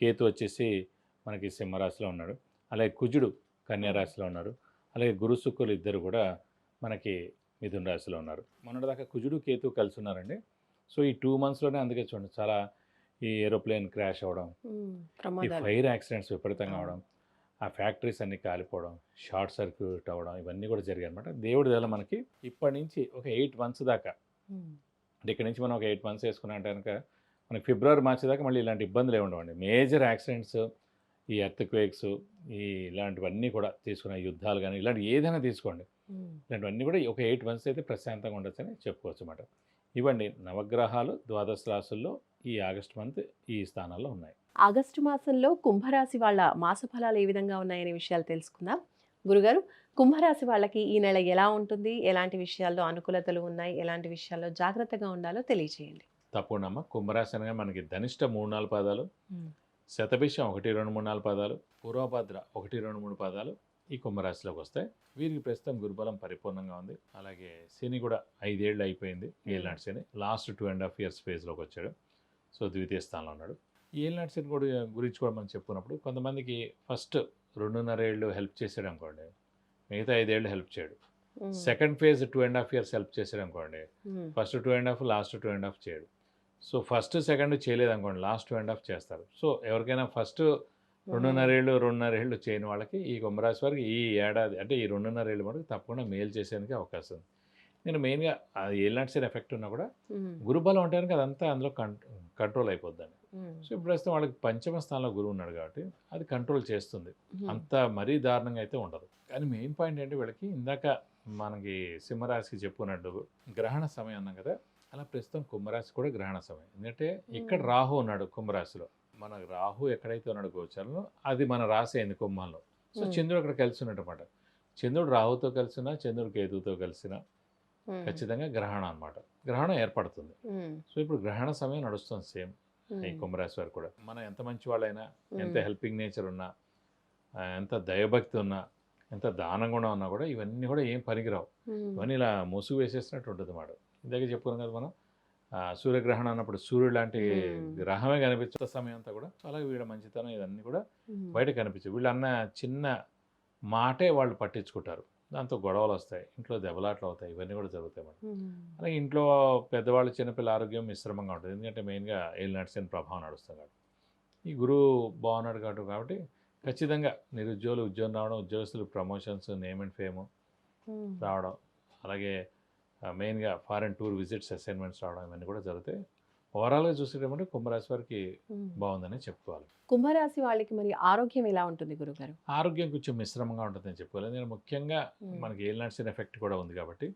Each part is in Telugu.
కేతు వచ్చేసి మనకి సింహరాశిలో ఉన్నాడు. అలాగే కుజుడు కన్యా రాశిలో ఉన్నారు అలాగే గురు శుక్రులు ఇద్దరు కూడా మనకి మిథున రాశిలో ఉన్నారు. మొన్నటిదాకా కుజుడు కేతు కలిసి ఉన్నారండి. సో ఈ టూ మంత్స్లోనే అందుకే చూడండి చాలా ఈ ఏరోప్లేన్ క్రాష్ అవ్వడం ఈ ఫైర్ యాక్సిడెంట్స్ విపరీతంగా. అవడం ఆ ఫ్యాక్టరీస్ అన్ని కాలిపోవడం షార్ట్ సర్క్యూట్ అవ్వడం ఇవన్నీ కూడా జరిగాయి అనమాట దేవుడి దయ మనకి ఇప్పటి నుంచి ఒక ఎయిట్ మంత్స్ దాకా. అంటే ఇక్కడ నుంచి మనం ఒక ఎయిట్ మంత్స్ వేసుకున్నాం కనుక మనకి ఫిబ్రవరి మార్చి దాకా మళ్ళీ ఇలాంటి ఇబ్బందులు ఉండవండి. మేజర్ యాక్సిడెంట్స్ ఈ ఎర్త్ క్వేక్స్ ఈ ఇలాంటివన్నీ కూడా తీసుకున్న యుద్ధాలు కానీ ఇలాంటి ఏదైనా తీసుకోండి. ఇలాంటివన్నీ కూడా ఒక ఎయిట్ మంత్స్ అయితే ప్రశాంతంగా ఉండొచ్చని చెప్పుకోవచ్చు అన్నమాట ఇవ్వండి నవగ్రహాలు ద్వాదశ రాశుల్లో ఈ ఆగస్ట్ మంత్ ఈ స్థానాల్లో ఉన్నాయి. ఆగస్టు మాసంలో కుంభరాశి వాళ్ళ మాస ఫలాలు ఏ విధంగా ఉన్నాయనే విషయాలు తెలుసుకుందాం. గురుగారు కుంభరాశి వాళ్ళకి ఈ నెల ఎలా ఉంటుంది? ఎలాంటి విషయాల్లో అనుకూలతలు ఉన్నాయి? ఎలాంటి విషయాల్లో జాగ్రత్తగా ఉండాలో తెలియజేయండి తప్పకుండా అమ్మ కుంభరాశి అనగా మనకి ధనిష్ట మూడు నాలుగు పదాలు శతభిషం ఒకటి రెండు మూడు నాలుగు పదాలు పూర్వభద్ర ఒకటి రెండు మూడు పదాలు ఈ కుంభరాశిలోకి వస్తాయి. వీరికి ప్రస్తుతం గురుబలం పరిపూర్ణంగా ఉంది. అలాగే శని కూడా ఐదేళ్ళు అయిపోయింది ఏళ్ళనాటి శని. Last two and half years ఫేజ్లోకి వచ్చాడు. సో ద్వితీయ స్థానంలో ఉన్నాడు. ఏళ్ళనాటి శని కూడా గురించి కూడా మనం చెప్పుకున్నప్పుడు కొంతమందికి ఫస్ట్ రెండున్నర ఏళ్ళు హెల్ప్ చేసాడు అనుకోండి మిగతా ఐదేళ్ళు హెల్ప్ చేయడు. Second phase two and half years help చేసాడు అనుకోండి. First two and half last two and half చేయడు. సో ఫస్ట్ సెకండ్ చేయలేదు అనుకోండి లాస్ట్ టూ అండ్ హాఫ్ చేస్తారు సో ఎవరికైనా ఫస్ట్ రెండున్నరేళ్ళు రెండున్నరేళ్ళు చేయని వాళ్ళకి ఈ కుంభరాశి వారికి ఈ ఏడాది అంటే ఈ రెండున్నరేళ్ళు మనకు తప్పకుండా మేలు చేసేందుకు అవకాశం ఉంది నేను మెయిన్గా అది ఏలాంటి సైడ్ ఎఫెక్ట్ ఉన్నా కూడా. గురుబలం ఉంటే కనుక అదంతా అందులో కంట్రోల్ అయిపోద్దండి ఉమ్. సో ఇప్పుడు ప్రస్తుతం వాళ్ళకి పంచమ స్థానంలో గురువు ఉన్నాడు కాబట్టి అది కంట్రోల్ చేస్తుంది. అంత మరీ దారుణంగా అయితే ఉండదు కానీ మెయిన్ పాయింట్ ఏంటి వీళ్ళకి ఇందాక మనకి సింహరాశికి చెప్పుకున్నట్టు గ్రహణ సమయం అన్నాం కదా అలా ప్రస్తుతం కుంభరాశి కూడా గ్రహణ సమయం ఎందుకంటే ఇక్కడ. రాహు ఉన్నాడు కుంభరాశిలో మన రాహు ఎక్కడైతే ఉన్నాడు గోచారంలో అది మన రాశి అయింది కుంభంలో సో. చంద్రుడు అక్కడ కలిసి ఉన్నట్టు అనమాట చంద్రుడు రాహుతో కలిసినా చంద్రుడు కేతువుతో కలిసినా. ఖచ్చితంగా గ్రహణం అన్నమాట గ్రహణం ఏర్పడుతుంది. సో ఇప్పుడు గ్రహణ సమయం నడుస్తుంది సేమ్ ఈ. కుంభరాశి వారు కూడా మనం ఎంత మంచి వాళ్ళైనా ఎంత. హెల్పింగ్ నేచర్ ఉన్నా ఎంత దయభక్తి ఉన్నా ఎంత దానం కూడా ఉన్నా కూడా ఇవన్నీ కూడా ఏం పనికిరావు. ఇవన్నీ ఇలా ముసుగు వేసేసినట్టు ఉంటుంది అన్నమాట ఇందాక చెప్పుకున్నాం కదా మనం సూర్యగ్రహణం అన్నప్పుడు సూర్యుడు లాంటి. గ్రహమే కనిపించే సమయం అంతా కూడా అలాగే వీళ్ళ మంచితనం ఇవన్నీ కూడా. బయట కనిపించవు వీళ్ళు అన్న చిన్న మాటే వాళ్ళు పట్టించుకుంటారు దాంతో గొడవలు వస్తాయి ఇంట్లో దెబ్బలాట్లు అవుతాయి ఇవన్నీ కూడా జరుగుతాయి ఉమ్. అలాగే ఇంట్లో పెద్దవాళ్ళు చిన్నపిల్ల ఆరోగ్యం మిశ్రమంగా ఉంటుంది ఎందుకంటే మెయిన్గా ఏళ్ళు నడిచిన ప్రభావం నడుస్తుంది కాబట్టి ఈ గురువు బాగున్నాడు కాబట్టి కాబట్టి ఖచ్చితంగా నిరుద్యోగులు ఉద్యోగం రావడం ఉద్యోగస్తులు ప్రమోషన్స్ నేమ్ అండ్ ఫేమ్. రావడం అలాగే మెయిన్గా ఫారెన్ టూర్ విజిట్స్ అసైన్మెంట్స్ రావడం ఇవన్నీ కూడా జరుగుతాయి ఓవరాల్గా చూసేటప్పుడు కుంభరాశి వారికి. బాగుందని చెప్పుకోవాలి కుంభరాశి వాళ్ళకి మరి ఆరోగ్యం ఎలా ఉంటుంది గురుగారు ఆరోగ్యం కొంచెం మిశ్రమంగా ఉంటుందని చెప్పుకోవాలి ఎందుకంటే ముఖ్యంగా. మనకి ఏల్ నడిచిన ఎఫెక్ట్ కూడా ఉంది కాబట్టి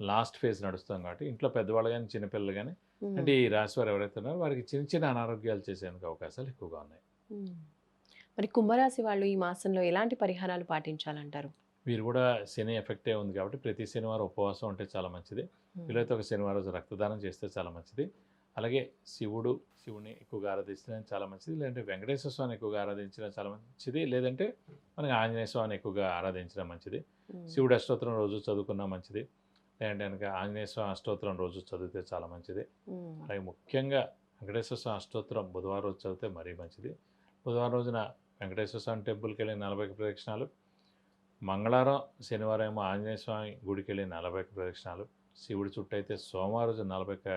లాస్ట్ ఫేజ్ నడుస్తాం కాబట్టి ఇంట్లో పెద్దవాళ్ళు కానీ చిన్నపిల్లలు కానీ. అంటే ఈ రాశి వారు ఎవరైతే ఉన్నారో వారికి చిన్న చిన్న అనారోగ్యాలు చేసేందుకు అవకాశాలు ఎక్కువగా ఉన్నాయి. మరి కుంభరాశి వాళ్ళు ఈ మాసంలో ఎలాంటి పరిహారాలు పాటించాలంటారు వీరు కూడా శని ఎఫెక్టే ఉంది కాబట్టి ప్రతి శనివారం ఉపవాసం ఉంటే చాలా మంచిది. వీలైతే ఒక శనివారం రోజు రక్తదానం చేస్తే చాలా మంచిది. అలాగే శివుడు శివుని ఎక్కువగా ఆరాధించడం చాలా మంచిది. లేదంటే వెంకటేశ్వర స్వామిని ఎక్కువగా ఆరాధించడం చాలా మంచిది. లేదంటే మనకి ఆంజనేయ స్వామిని ఎక్కువగా ఆరాధించడం మంచిది. శివుడు అష్టోత్తరం రోజు చదువుకున్నా మంచిది. లేదంటే కనుక ఆంజనేయ స్వామి అష్టోత్తరం రోజు చదివితే చాలా మంచిది. అలాగే ముఖ్యంగా వెంకటేశ్వర స్వామి అష్టోత్తరం బుధవారం రోజు చదివితే మరీ మంచిది. బుధవారం రోజున వెంకటేశ్వర స్వామి టెంపుల్కి వెళ్ళి నలభై ప్రదక్షిణాలు. మంగళవారం శనివారం ఏమో ఆంజనేయ స్వామి గుడికి వెళ్ళి నలభై ఒక్క ప్రదక్షిణాలు. శివుడి చుట్టూ అయితే సోమవారం రోజు నలభై ఒక్క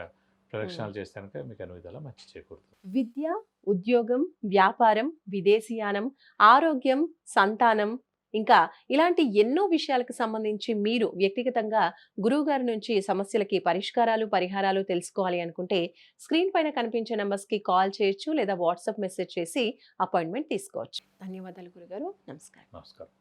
ప్రదక్షిణాలు చేస్తే కనుక మీకు అన్ని విధాలా మంచి చేకూరుతుంది. విద్య ఉద్యోగం వ్యాపారం విదేశీయానం ఆరోగ్యం సంతానం ఇంకా ఇలాంటి ఎన్నో విషయాలకు సంబంధించి మీరు వ్యక్తిగతంగా గురువు గారి నుంచి సమస్యలకి పరిష్కారాలు పరిహారాలు తెలుసుకోవాలి అనుకుంటే స్క్రీన్ పైన కనిపించే numbers కి కాల్ చేయొచ్చు లేదా వాట్సాప్ మెసేజ్ చేసి అపాయింట్మెంట్ తీసుకోవచ్చు. ధన్యవాదాలు గురుగారు. నమస్కారం. నమస్కారం.